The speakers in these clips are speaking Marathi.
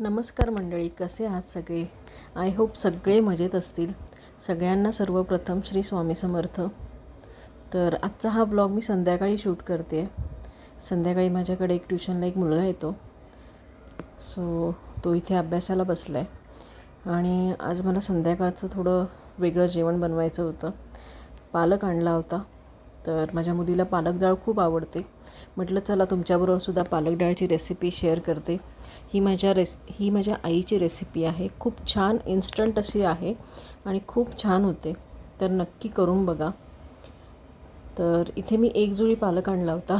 नमस्कार मंडळी कसे आहात सगळे? आय होप सगळे मजेत असतील. सगळ्यांना सर्वप्रथम श्री स्वामी समर्थ. तर आजचा हा ब्लॉग मी संध्याकाळी शूट करते. संध्याकाळी माझ्याकडे एक ट्युशनला एक मुलगा येतो. सो तो इथे अभ्यासाला बसला आहे आणि आज मला संध्याकाळचं थोडं वेगळं जेवण बनवायचं होतं. पालक आणला होता. तर माझ्या मुलीला पालक डाळ खूप आवडते. म्हटलं चला तुमच्याबरोबरसुद्धा पालक डाळची रेसिपी शेअर करते. ही माझ्या रेस ही माझ्या आईची रेसिपी आहे. खूप छान इन्स्टंट अशी आहे आणि खूप छान होते. तर नक्की करून बघा. तर इथे मी एक जुळी पालक आणला होता.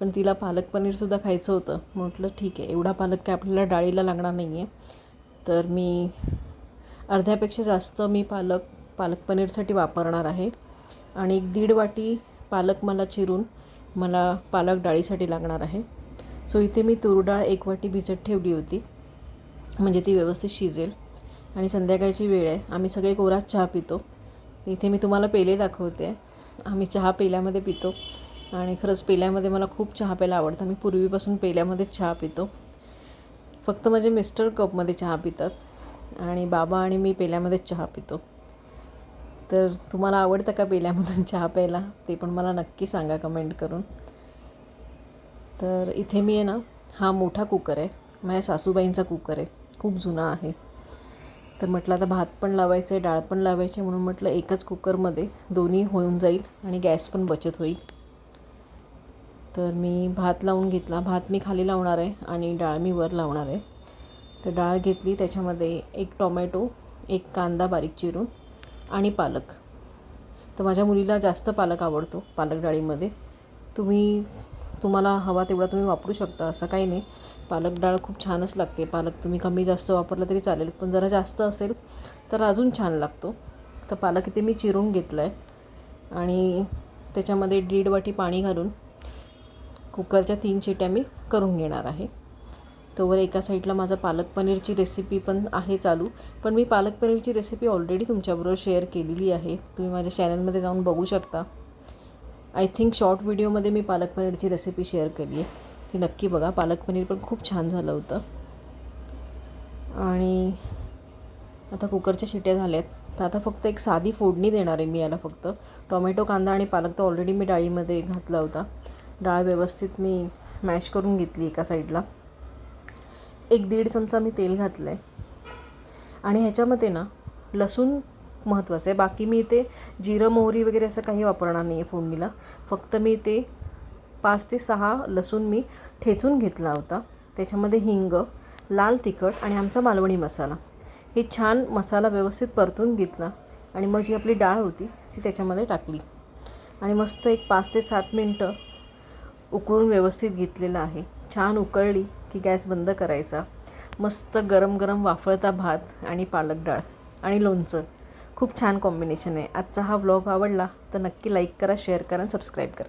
पण तिला पालक पनीरसुद्धा खायचं होतं. म्हटलं ठीक आहे एवढा पालक काय आपल्याला डाळीला लागणार नाही आहे तर मी अर्ध्यापेक्षा जास्त मी पालक पालक पनीरसाठी वापरणार आहे. आणि एक दीड वाटी पालक मला चिरून मला पालक डाळीसाठी लागणार आहे. सो इथे मी तूर डाळ एक वाटी भिजत ठेवली होती. म्हणजे ती व्यवस्थित शिजेल. आणि संध्याकाळची वेळ आहे. आम्ही सगळे कोरात चहा पितो. इथे मी तुम्हाला पेले दाखवते. आम्ही चहा पेल्यामध्ये पितो. आणि खरंच पेल्यामध्ये मला खूप चहा प्यायला आवडतं. मी पूर्वीपासून पेल्यामध्येच चहा पितो. फक्त माझे मिस्टर कपमध्ये चहा पितात. आणि बाबा आणि मी पेल्यामध्येच चहा पितो. तर तुम्हाला आवडतं का पेल्यामधून चहा प्यायला? ते पण मला नक्की सांगा कमेंट करून. तर इथे मी आहे ना हा मोठा कुकर आहे. माझ्या सासूबाईंचा कुकर आहे. खूप जुना आहे. तर म्हटलं आता भात पण लावायचं आहे डाळ पण लावायची म्हणून म्हटलं एकच कुकरमध्ये दोन्ही होऊन जाईल आणि गॅस पण बचत होईल. तर मी भात लावून घेतला. भात मी खाली लावणार आहे आणि डाळ मी वर लावणार आहे. तर डाळ घेतली. त्याच्यामध्ये एक टोमॅटो एक कांदा बारीक चिरून. आणि पालक. तर माझ्या मुलीला जास्त पालक आवडतो पालक डाळीमध्ये. तुम्ही तुम्हाला हवा तेवढा तुम्ही वापरू शकता असं काही नाही. पालक डाळ खूप छानच लागते. पालक तुम्ही कमी जास्त वापरला तरी चालेल पण जरा जास्त असेल तर अजून छान लागतो. तर पालक इथे मी चिरून घेतलं आहे आणि त्याच्यामध्ये दीड वाटी पाणी घालून कुकरच्या तीन शिट्या मी करून घेणार आहे. तोवर एका साईडला माझा पालक पनीरची रेसिपी पण आहे चालू. पण मी पालक पनीरची रेसिपी ऑलरेडी तुमच्याबरोबर शेअर केलेली आहे. तुम्ही माझ्या चॅनलमध्ये जाऊन बघू शकता. आय थिंक शॉर्ट व्हिडिओमध्ये मी पालक पनीरची रेसिपी शेअर केली आहे. ती नक्की बघा. पालक पनीर पण खूप छान झालं होतं. आणि आता कुकरच्या शिट्या झाल्या आहेत तर आता फक्त एक साधी फोडणी देणार आहे मी याला फक्त. टोमॅटो कांदा आणि पालक तर ऑलरेडी मी डाळीमध्ये घातला होता. डाळ व्यवस्थित मी मॅश करून घेतली एका साईडला एक दीड चमचा मी तेल घातलं आहे आणि ह्याच्यामध्ये ना लसूण महत्त्वाचं आहे. बाकी मी इथे जिरं मोहरी वगैरे असं काही वापरणार नाही आहे फोडणीला. फक्त मी ते पाच ते सहा लसूण मी ठेचून घेतला होता. त्याच्यामध्ये हिंग लाल तिखट आणि आमचा मालवणी मसाला. हे छान मसाला व्यवस्थित परतून घेतला आणि मग जी आपली डाळ होती ती त्याच्यामध्ये टाकली. आणि मस्त एक पाच ते सात मिनटं उकळून व्यवस्थित घेतलेलं आहे. छान उकळली की गॅस बंद करायचा. मस्त गरम गरम वाफळता भात आणि पालक डाळ आणि लोणचं. खूप छान कॉम्बिनेशन आहे. आजचा हा व्लॉग आवडला तर नक्की लाईक करा शेअर करा सबस्क्राईब करा.